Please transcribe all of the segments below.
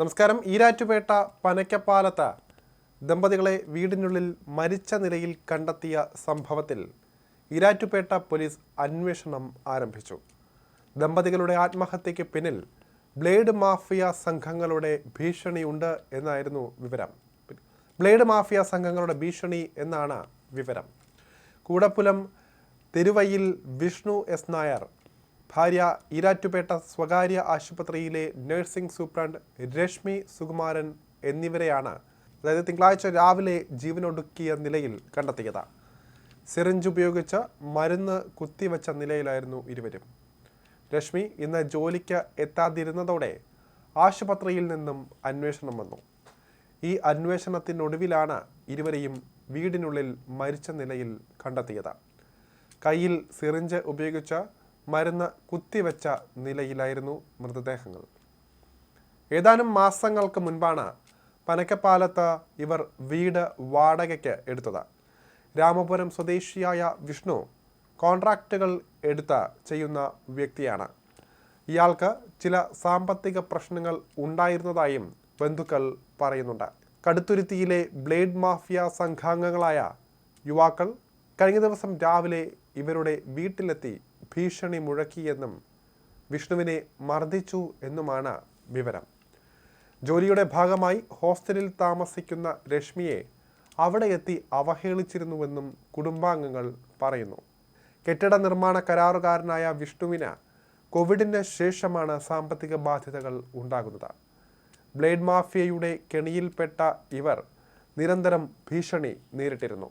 നമസ്കാരം. ഈരാറ്റുപേട്ട പനക്കപ്പാലത്ത് ദമ്പതികളെ വീടിനുള്ളിൽ മരിച്ച നിലയിൽ കണ്ടെത്തിയ സംഭവത്തിൽ ഈരാറ്റുപേട്ട പോലീസ് അന്വേഷണം ആരംഭിച്ചു. ദമ്പതികളുടെ ആത്മഹത്യയ്ക്ക് പിന്നിൽ ബ്ലേഡ് മാഫിയ സംഘങ്ങളുടെ ഭീഷണിയുണ്ട് എന്നായിരുന്നു വിവരം. ബ്ലേഡ് മാഫിയ സംഘങ്ങളുടെ ഭീഷണി എന്നാണ് വിവരം. കൂടപ്പുലം തിരുവയിൽ വിഷ്ണു എസ് നായർ ഭാര്യ ഈരാറ്റുപേട്ട സ്വകാര്യ ആശുപത്രിയിലെ നഴ്സിംഗ് സൂപ്രണ്ട് രശ്മി സുകുമാരൻ എന്നിവരെയാണ് അതായത് തിങ്കളാഴ്ച രാവിലെ ജീവനൊടുക്കിയ നിലയിൽ കണ്ടെത്തിയത്. സിറിഞ്ച് ഉപയോഗിച്ച് മരുന്ന് കുത്തിവച്ച നിലയിലായിരുന്നു ഇരുവരും. രശ്മി ഇന്ന് ജോലിക്ക് എത്താതിരുന്നതോടെ ആശുപത്രിയിൽ നിന്നും അന്വേഷണം വന്നു. ഈ അന്വേഷണത്തിനൊടുവിലാണ് ഇരുവരെയും വീടിനുള്ളിൽ മരിച്ച നിലയിൽ കണ്ടെത്തിയത്. കയ്യിൽ സിറിഞ്ച് ഉപയോഗിച്ച് മരുന്ന് കുത്തിവെച്ച നിലയിലായിരുന്നു മൃതദേഹങ്ങൾ. ഏതാനും മാസങ്ങൾക്ക് മുൻപാണ് പനക്കപ്പാലത്ത് ഇവർ വീട് വാടകയ്ക്ക് എടുത്തത്. രാമപുരം സ്വദേശിയായ വിഷ്ണു കോൺട്രാക്റ്റുകൾ എടുത്ത് ചെയ്യുന്ന വ്യക്തിയാണ്. ഇയാൾക്ക് ചില സാമ്പത്തിക പ്രശ്നങ്ങൾ ഉണ്ടായിരുന്നതായും ബന്ധുക്കൾ പറയുന്നുണ്ട്. കടുത്തുരുത്തിയിലെ ബ്ലേഡ് മാഫിയ സംഘാംഗങ്ങളായ യുവാക്കൾ കഴിഞ്ഞ ദിവസം രാവിലെ ഇവരുടെ വീട്ടിലെത്തി ഭീഷണി മുഴക്കിയെന്നും വിഷ്ണുവിനെ മർദ്ദിച്ചു എന്നുമാണ് വിവരം. ജോലിയുടെ ഭാഗമായി ഹോസ്റ്റലിൽ താമസിക്കുന്ന രശ്മിയെ അവിടെ എത്തി അവഹേളിച്ചിരുന്നുവെന്നും കുടുംബാംഗങ്ങൾ പറയുന്നു. കെട്ടിട നിർമ്മാണ കരാറുകാരനായ വിഷ്ണുവിന് കോവിഡിന് ശേഷമാണ് സാമ്പത്തിക ബാധ്യതകൾ ഉണ്ടാകുന്നത്. ബ്ലേഡ് മാഫിയയുടെ കെണിയിൽപ്പെട്ട ഇവർ നിരന്തരം ഭീഷണി നേരിട്ടിരുന്നു.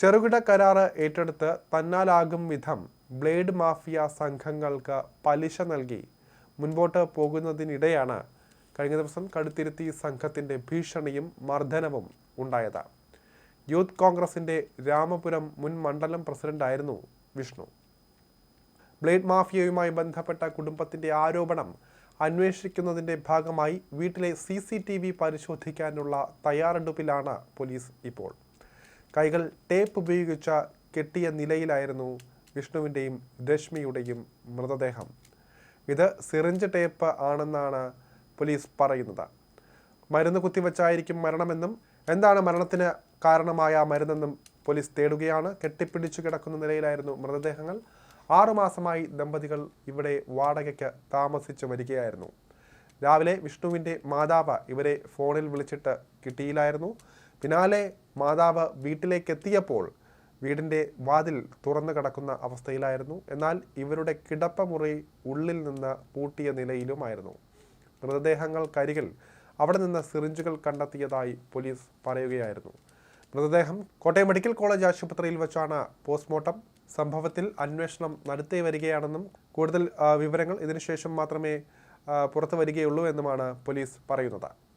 ചെറുകിട കരാറ് ഏറ്റെടുത്ത് തന്നാലാകും വിധം ബ്ലേഡ് മാഫിയ സംഘങ്ങൾക്ക് പലിശ നൽകി മുൻപോട്ട് പോകുന്നതിനിടെയാണ് കഴിഞ്ഞ ദിവസം കടുത്തിരുത്തി സംഘത്തിന്റെ ഭീഷണിയും മർദ്ദനവും ഉണ്ടായത്. യൂത്ത് കോൺഗ്രസിന്റെ രാമപുരം മുൻ മണ്ഡലം പ്രസിഡന്റായിരുന്നു വിഷ്ണു. ബ്ലേഡ് മാഫിയയുമായി ബന്ധപ്പെട്ട കുടുംബത്തിന്റെ ആരോപണം അന്വേഷിക്കുന്നതിന്റെ ഭാഗമായി വീട്ടിലെ സി പരിശോധിക്കാനുള്ള തയ്യാറെടുപ്പിലാണ് പോലീസ് ഇപ്പോൾ. കൈകൾ ടേപ്പ് ഉപയോഗിച്ച കെട്ടിയ നിലയിലായിരുന്നു വിഷ്ണുവിന്റെയും രശ്മിയുടെയും മൃതദേഹം. ഇത് സിറിഞ്ച് ടേപ്പ് ആണെന്നാണ് പോലീസ് പറയുന്നത്. മരുന്ന് കുത്തിവെച്ചായിരിക്കും മരണമെന്നും എന്താണ് മരണത്തിന് കാരണമായ മരുന്നെന്നും പോലീസ് തേടുകയാണ്. കെട്ടിപ്പിടിച്ചു കിടക്കുന്ന നിലയിലായിരുന്നു മൃതദേഹങ്ങൾ. ആറുമാസമായി ദമ്പതികൾ ഇവിടെ വാടകയ്ക്ക് താമസിച്ചു വരികയായിരുന്നു. രാവിലെ വിഷ്ണുവിന്റെ മാതാവ് ഇവരെ ഫോണിൽ വിളിച്ചിട്ട് കിട്ടിയില്ലായിരുന്നു. പിന്നാലെ മാതാവ് വീട്ടിലേക്ക് എത്തിയപ്പോൾ വീടിന്റെ വാതിൽ തുറന്നു കിടക്കുന്ന അവസ്ഥയിലായിരുന്നു. എന്നാൽ ഇവരുടെ കിടപ്പമുറി ഉള്ളിൽ നിന്ന് പൂട്ടിയ നിലയിലുമായിരുന്നു. മൃതദേഹങ്ങൾ മൃതദേഹങ്ങൾക്കരികിൽ അവിടെ നിന്ന് സിറിഞ്ചുകൾ കണ്ടെത്തിയതായി പോലീസ് പറയുകയായിരുന്നു. മൃതദേഹം കോട്ടയം മെഡിക്കൽ കോളേജ് ആശുപത്രിയിൽ വെച്ചാണ് പോസ്റ്റ്മോർട്ടം. സംഭവത്തിൽ അന്വേഷണം നടത്തി വരികയാണെന്നും കൂടുതൽ വിവരങ്ങൾ ഇതിനുശേഷം മാത്രമേ പുറത്തു വരികയുള്ളൂ എന്നുമാണ് പോലീസ് പറയുന്നത്.